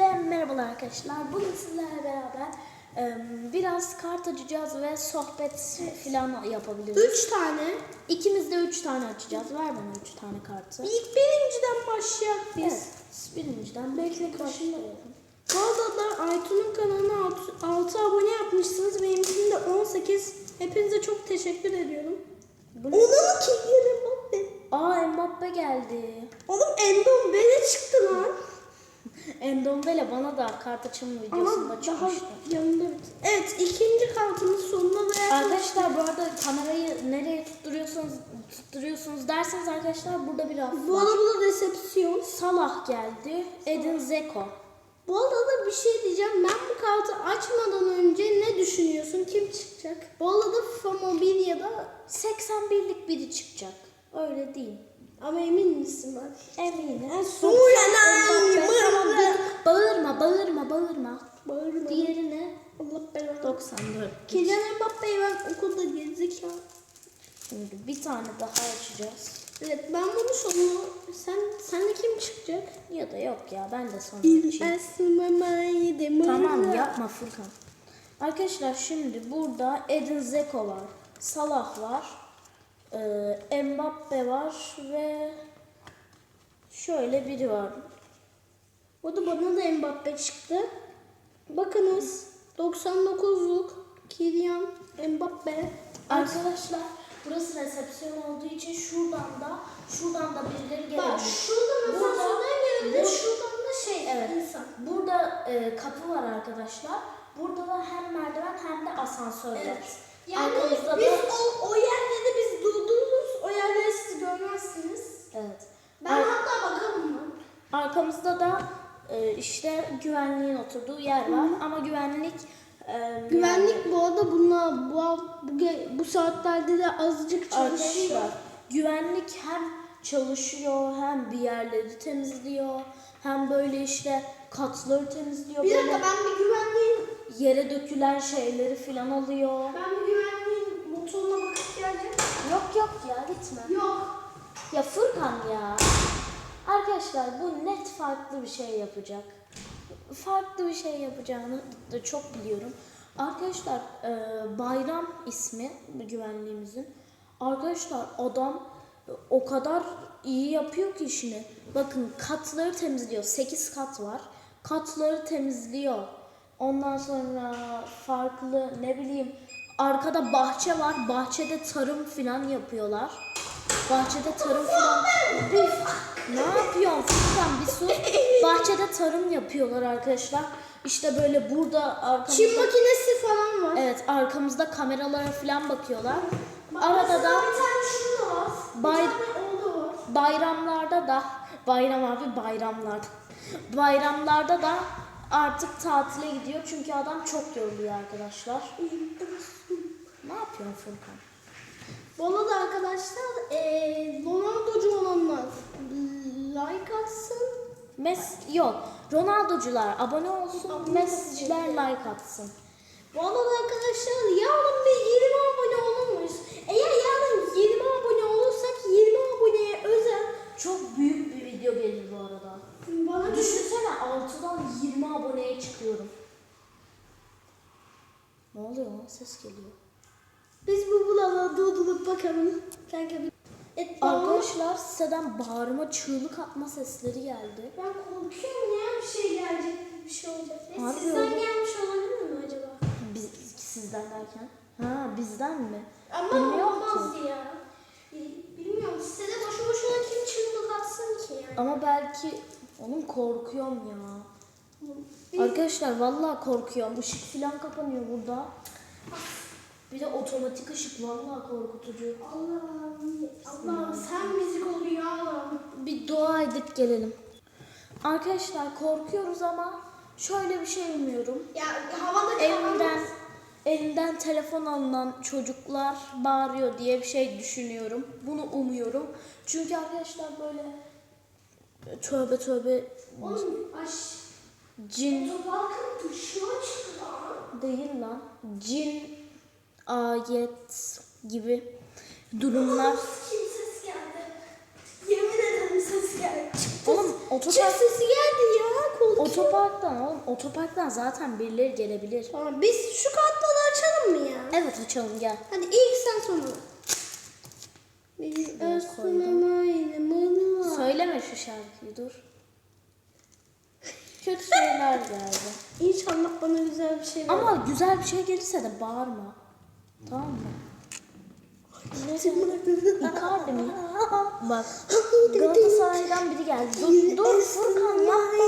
Hepinize merhabalar arkadaşlar. Bugün sizlerle beraber biraz kart açacağız ve sohbet falan yapabiliriz. Üç tane. İkimiz de üç tane açacağız. Ver bana üç tane kartı. İlk birinciden başlayak biz. Evet. Birinciden Bekle başlayalım. Bu arada Aytun'un kanalına 6, abone yapmışsınız. Benimkinin de 18. Hepinize çok teşekkür ediyorum. Bu ne? Onun kimleri Mbappe. Aa Mbappe geldi. Oğlum çıktı lan. Endombele bana da kart açılma videosunda Ama daha çıkmıştı. yanında. Evet ikinci kartımız sonuna veya Arkadaşlar bu arada kamerayı nereye tutturuyorsunuz tutturuyorsunuz derseniz arkadaşlar burada bir raf Bu var. arada resepsiyon. Salah geldi. Edin Zeko. Bu arada bir şey diyeceğim. Ben bu kartı açmadan önce ne düşünüyorsun? Kim çıkacak? Bu arada FIFA Mobilya'da 81'lik biri çıkacak. Öyle değil. Ama emin misin bak? Eminim. Dur. Bağırma, bağırma, bağırma. Bağırma. Diğeri ne? Allah belanı. 94. Kylian Mbappe'yi ben okulda gerizekalı. Şimdi bir tane daha açacağız. Evet ben bunu sonu sen senle kim çıkacak? Ya da yok ya ben de sonra açayım. Tamam yapma Furkan. Arkadaşlar şimdi burada Edin Zeko var. Salah var. Ee, Mbappe var ve şöyle biri var. O da bana da Mbappe çıktı. Bakınız 99'luk Kylian Mbappe. Arkadaşlar burası resepsiyon olduğu için şuradan da şuradan da birileri gelebilir. Bak şuradan geldi bu- şuradan da şey Evet. insan. Burada e, kapı var arkadaşlar. Burada da hem merdiven hem de asansör var. Evet. Yani Arkamızda biz da o, o yerlerde arkamızda da e, işte güvenliğin oturduğu yer var ama güvenlik e, Güvenlik bu arada bunlar bu, bu, ge- bu saatlerde de azıcık çalışıyor. Arkadaşlar güvenlik hem çalışıyor hem bir yerleri temizliyor hem böyle işte katları temizliyor. Bir böyle dakika ben bir güvenliğin yere dökülen şeyleri filan alıyor. ben bir güvenliğin motoruna bakıp geleceğim. Yok yok ya gitme. Yok. Ya Furkan ya. Arkadaşlar bu net farklı bir şey yapacak. Farklı bir şey yapacağını da çok biliyorum. Arkadaşlar e, Bayram ismi güvenliğimizin. Arkadaşlar adam o kadar iyi yapıyor ki işini. Bakın katları temizliyor. 8 kat var. Katları temizliyor. Ondan sonra farklı ne bileyim arkada bahçe var. Bahçede tarım filan yapıyorlar. Bahçede tarım filan. ne yapıyorsun Furkan bir sus. Bahçede tarım yapıyorlar arkadaşlar. İşte böyle burada arkamızda Çim makinesi falan var. Evet arkamızda kameralara falan bakıyorlar. Bak, Arada da bir tane var. Bay- bayramlarda da bayram abi bayramlarda. Bayramlarda da artık tatile gidiyor çünkü adam çok yoruluyor arkadaşlar. Ne yapıyorsun Furkan? Bana da arkadaşlar eee Ronaldo'cu olanlar like atsın. Mes yok. Ronaldocular abone olsun, Abone Messi'ciler like atsın. Bu arada arkadaşlar yarın bir 20 abone olur muyuz? Eğer yarın 20 abone olursak 20 aboneye özel Çok büyük bir video gelir bu arada. bana düşün. Düşünsene 6'dan 20 aboneye çıkıyorum. Ne oluyor lan? Ses geliyor. Biz bu bulala durdurup bakalım. Kanka bir... Ben, Arkadaşlar siteden bağırma, çığlık atma sesleri geldi. ben korkuyorum ya bir şey gelecek, bir şey olacak. E, Harbi sizden öyle. gelmiş olabilir mi acaba? Biz, sizden derken? Ha bizden mi? Ama Bilmiyorum olmaz ya. Bil- Bilmiyorum sitede boşu boşuna kim çığlık atsın ki yani. Ama belki oğlum korkuyorum ya. Bir- Arkadaşlar vallahi korkuyorum. Işık falan kapanıyor burada. Bir de otomatik ışık vallahi korkutucu. Allah'ım, Allah'ım sen müzik ol ya Allah'ım. Bir dua edip gelelim. Arkadaşlar korkuyoruz ama şöyle bir şey umuyorum. Ya havada Elinden kalamaz. elinden telefon alınan çocuklar bağırıyor diye bir şey düşünüyorum. Bunu umuyorum. Çünkü arkadaşlar böyle tövbe tövbe Oğlum aş. cin lan. değil lan. Cin ayet gibi durumlar Kim ses geldi? Yemin ederim ses geldi. Oğlum Çık otopark, sesi geldi ya. Korkuyorum. otoparktan oğlum otoparktan zaten birileri gelebilir. Tamam biz şu kartları açalım mı ya? Evet açalım gel. Hadi ilk sen sonra. Bir aynı Söyleme şu şarkıyı dur. Kötü şeyler geldi. İnşallah bana güzel bir şey verir. Ama güzel bir şey gelirse de bağırma. Tamam mı? Icardi mi? Bak Galatasaray'dan biri geldi. Dur, dur Furkan yapma.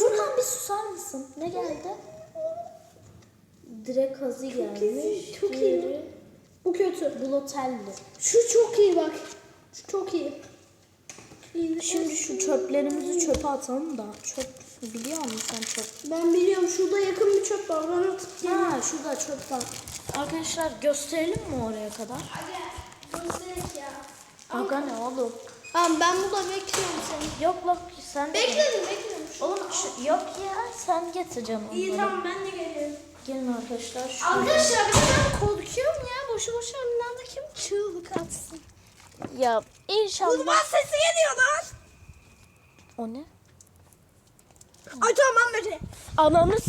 Furkan bir susar mısın? Ne geldi? Direkt Hazi gelmiş. çok iyi. Bu kötü. Blotelli. Şu çok iyi bak. Şu çok iyi. Şimdi şu çöplerimizi çöpe atalım da. Çöp biliyor musun sen çöp? Ben biliyorum şurada yakın bir çöp var. Ben atıp. Ha şurada çöp var. Arkadaşlar gösterelim mi oraya kadar? Hadi gösterek ya. Aga ne oğlum? Tamam ben burada bekliyorum seni. Yok yok sen de. Bekledim bekledim. Oğlum şu- yok ya sen getir canım. İyi onları. tamam ben de geliyorum. Gelin arkadaşlar. Şu Arkadaşlar de ben korkuyorum ya. Boşu boşuna Milanda kim çığlık atsın. Ya inşallah. sesi geliyor lan. O ne? Ay tamam Mete. Ananı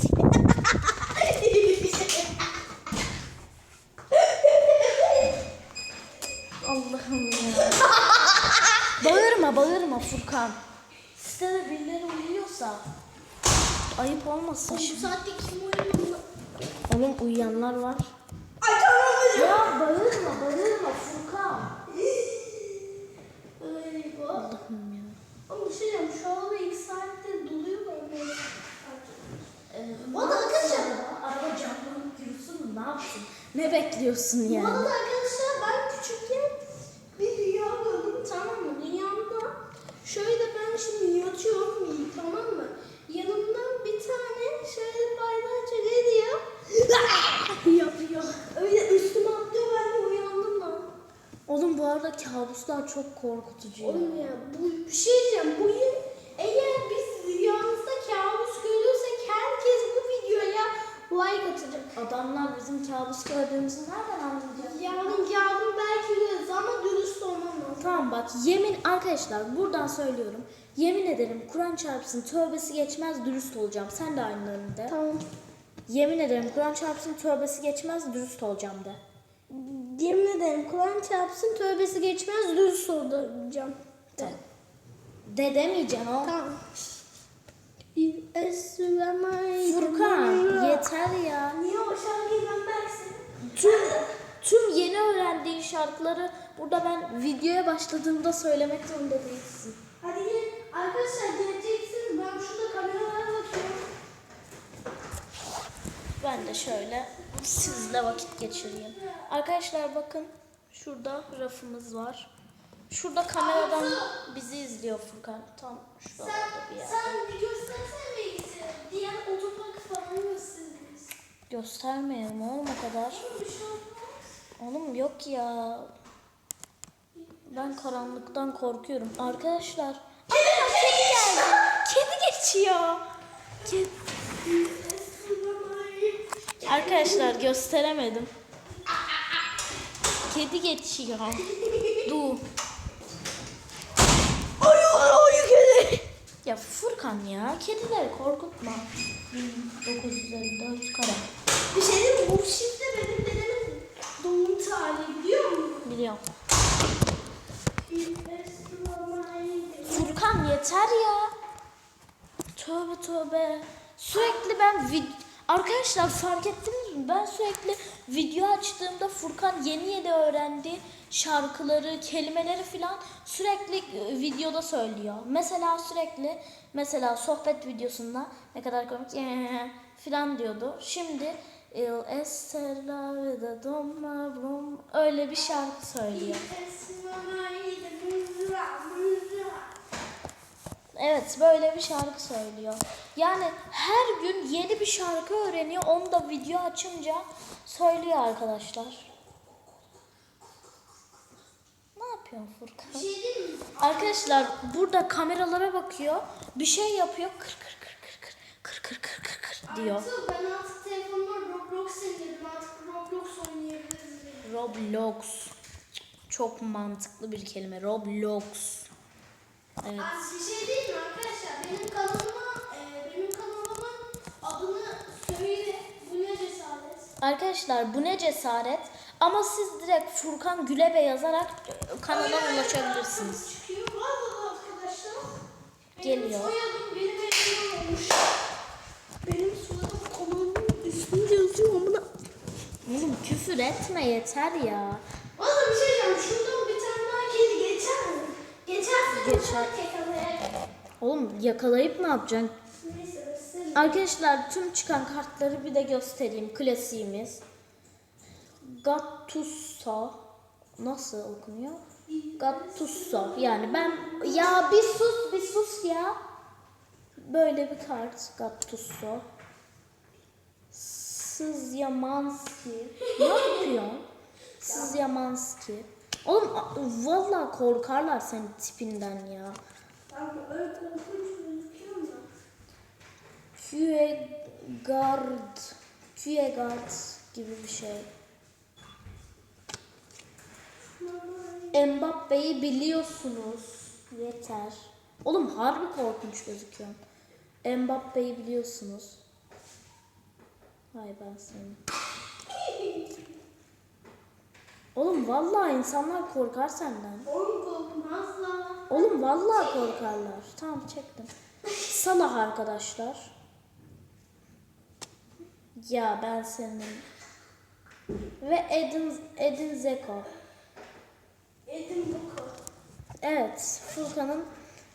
Allah'ım ya. bağırma bağırma Furkan. Sitede birileri uyuyorsa ayıp olmasın Bu şimdi. saatte kim uyuyor? Oğlum uyuyanlar var. Ay tamam. Ya bağırma bağırma Furkan. Allah'ım ya. Ama bir şey diyeceğim. Şu araba ilk saatte doluyor mu? Ee, O da arkadaşlar. Araba camdan yürüsün? Ne yapsın? Ne bekliyorsun Bu yani? arada arkadaşlar ben küçükken bir rüya gördüm tamam mı? Rüyamda şöyle ben şimdi yatıyorum tamam mı? Yanımdan bir tane şöyle baylarca geliyor. yapıyor. Öyle üstüme atlıyor ben de uyandım lan. Oğlum bu arada kabuslar çok korkutucu. Oğlum ya bu bir şey diyeceğim. Bugün eğer biz rüyamızda kabus görürsek herkes bu videoya like atacak. Adamlar bizim kabus gördüğümüzü nereden anlayacak? Yarın yarın belki görürüz ama dürüst olmam lazım. Tamam bak yemin arkadaşlar buradan söylüyorum. Yemin ederim Kur'an çarpsın tövbesi geçmez dürüst olacağım. Sen de aynılarını de. Tamam. Yemin ederim Kur'an çarpsın tövbesi geçmez dürüst olacağım de. Yemin ederim Kur'an çarpsın tövbesi geçmez dürüst olacağım. Tamam. De demeyeceksin o. Tamam. Furkan yeter ya. Niye o şarkıyı ben versin? Tüm, tüm yeni öğrendiğin şarkıları burada ben videoya başladığımda söylemek zorunda değilsin. Hadi gelin. Arkadaşlar geleceksiniz. Ben şurada kameralara bakıyorum. Ben de şöyle sizle vakit geçireyim. Arkadaşlar bakın şurada rafımız var. Şurada kameradan bizi izliyor Furkan. Tam şuralarda bir yerde. Sen bir göstersene bilgisayarı. Diğer otoparkı falan gösteririz. Göstermeyelim oğlum o kadar. Bir şey. Oğlum yok ya. Ben karanlıktan korkuyorum. Arkadaşlar. Aa, kedi geldi. Kedi geçiyor. Kedi. Arkadaşlar gösteremedim. Kedi geçiyor. Dur. Ayı ayı kedi. Ya Furkan ya kedileri korkutma. 954 kare. Bir şey diyeyim mi? Bu şifre benim dedemin doğum tarihi biliyor musun? Biliyorum. Furkan yeter ya. Tövbe tövbe. Sürekli ben vid Arkadaşlar fark ettiniz mi? Ben sürekli video açtığımda Furkan yeni yeni öğrendi şarkıları, kelimeleri falan sürekli e, videoda söylüyor. Mesela sürekli mesela sohbet videosunda ne kadar komik falan diyordu. Şimdi Il estella vida doma brum öyle bir şarkı söylüyor. Evet böyle bir şarkı söylüyor. Yani her gün yeni bir şarkı öğreniyor. Onu da video açınca söylüyor arkadaşlar. Ne yapıyorsun Furkan? Bir şey diyeyim mi? Arkadaşlar burada kameralara bakıyor. Bir şey yapıyor. Kır kır kır kır kır. Kır kır kır kır kır diyor. Artık ben artık telefonuma Roblox indirdim. Artık Roblox oynayabiliriz. Roblox. Çok mantıklı bir kelime. Roblox. Evet. Az bir şey değil mi? benim kanalıma, Arkadaşlar bu ne cesaret ama siz direkt Furkan Gülebe yazarak kanala ulaşabilirsiniz. Çıkıyor. Arkadaşlar. Geliyor. Benim soyadım kanalımın üstünde yazıyor ama da. Oğlum küfür etme yeter ya. Valla bir şey diyeceğim. Şuradan bir tane daha kedi geçer mi? Geçerse Geçer. Geçer. Oğlum yakalayıp ne yapacaksın? Arkadaşlar tüm çıkan kartları bir de göstereyim. Klasiğimiz. Gattuso. Nasıl okunuyor? Gattuso. Yani ben ya bir sus bir sus ya. Böyle bir kart Gattuso. Sızyamanski. Ne yapıyorsun? Sızyamanski. Oğlum a- vallahi korkarlar senin tipinden ya. Tamam öyle korkunç? Kiergaard, Kiergaard gibi bir şey. Mbappe'yi biliyorsunuz. Yeter. Oğlum harbi korkunç gözüküyor. Mbappe'yi biliyorsunuz. Hay ben seni. Oğlum vallahi insanlar korkar senden. Oğlum korkmazlar. Oğlum vallahi korkarlar. Tamam çektim. Salah arkadaşlar. Ya ben senin. Ve Edin, Edin Zeko. Edim Boko. Evet Furkan'ın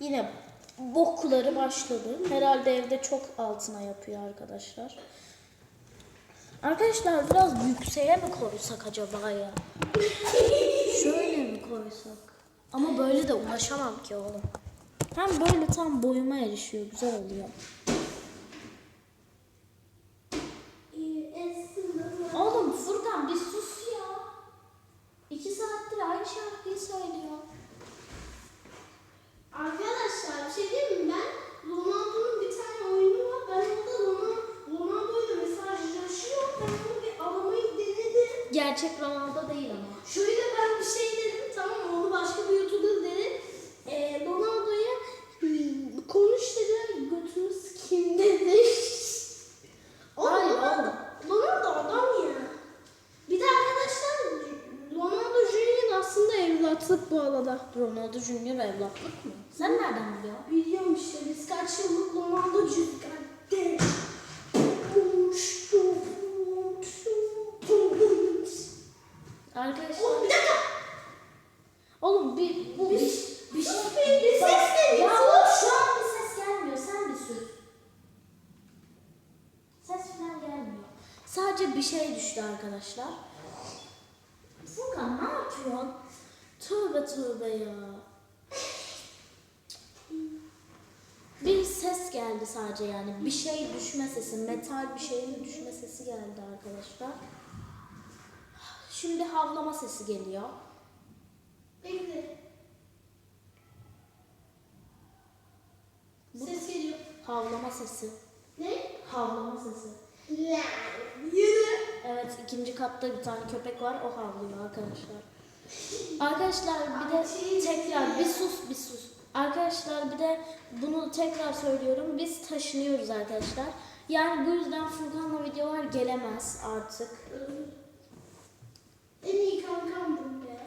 yine bokları başladı. Herhalde evde çok altına yapıyor arkadaşlar. Arkadaşlar biraz yükseğe mi koysak acaba ya? Şöyle mi koysak? Ama böyle de ulaşamam ki oğlum. Hem böyle tam boyuma erişiyor. Güzel oluyor. Oğlum Furkan bir sus ya. İki saattir aynı şarkıyı söylüyor. Arkadaşlar bir şey diyeyim mi? Ben Ronaldo'nun bir tane oyunu var. Ben orada Ronaldo, Ronaldo'yla mesajlaşıyor. Ben onu bir aramayı denedim. Gerçek Ronaldo değil ama. Şöyle ben bir şey dedim tamam mı? Onu başka bir YouTuber dedi. Ee, Ronaldo'ya hmm, konuş dedi. Götünü kim dedi. Oğlum, Hayır Ronaldo, oğlum. Ronaldo adam ya. Bir de arkadaşlar Ronaldo Junior aslında evlatlık bu arada. Ronaldo Junior evlatlık mı? Sen nereden biliyorsun? Biliyorum işte biz kaç yıllık Ronaldo Junior. Arkadaşlar. Oğlum bir dakika. Oğlum bir bu bir, bir şey. sus be, bir ses geliyor, Ya şu an bir ses gelmiyor. Sen bir sus. Ses falan gelmiyor. Sadece bir şey düştü arkadaşlar. Furkan ne yapıyorsun? Tövbe tövbe ya. Bir ses geldi sadece yani. Bir şey düşme sesi, metal bir şeyin düşme sesi geldi arkadaşlar. Şimdi havlama sesi geliyor. Bekle. Ses geliyor. Havlama sesi. Ne? Havlama sesi. Yürü. Evet ikinci katta bir tane köpek var o havlıyor arkadaşlar. Arkadaşlar bir de tekrar bir sus bir sus. Arkadaşlar bir de bunu tekrar söylüyorum. Biz taşınıyoruz arkadaşlar. Yani bu yüzden Furkan'la videolar gelemez artık. En iyi kankam bu be.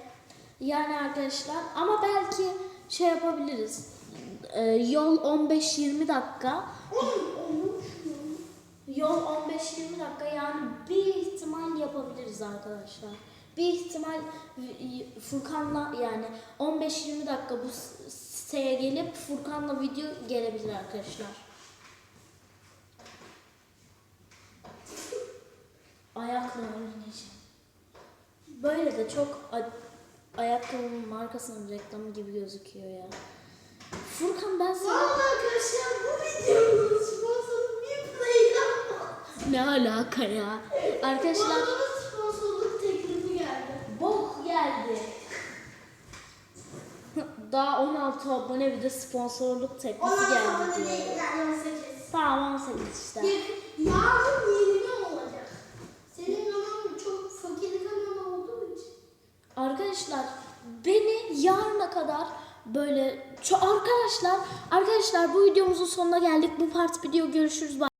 Yani arkadaşlar ama belki şey yapabiliriz. Ee, yol 15-20 dakika. Yol 15-20 dakika yani bir ihtimal yapabiliriz arkadaşlar. Bir ihtimal Furkan'la yani 15-20 dakika bu siteye gelip Furkan'la video gelebilir arkadaşlar. Ayaklarım oynayacağım. Böyle de çok ayakkabının markasının reklamı gibi gözüküyor ya. Furkan ben sana... Valla arkadaşlar bu videonun sponsoru bir play'den Ne alaka ya? Arkadaşlar Bana sponsorluk teklifi geldi. bok geldi. Daha 16 abone bir de sponsorluk teklifi Ona geldi sonra diyor. değil yani 18. Tamam 18 işte. Yarın yeni olacak. Senin kanalın çok fakir kanal olduğu için. Arkadaşlar beni yarına kadar böyle arkadaşlar arkadaşlar bu videomuzun sonuna geldik. Bu part video görüşürüz. Bye.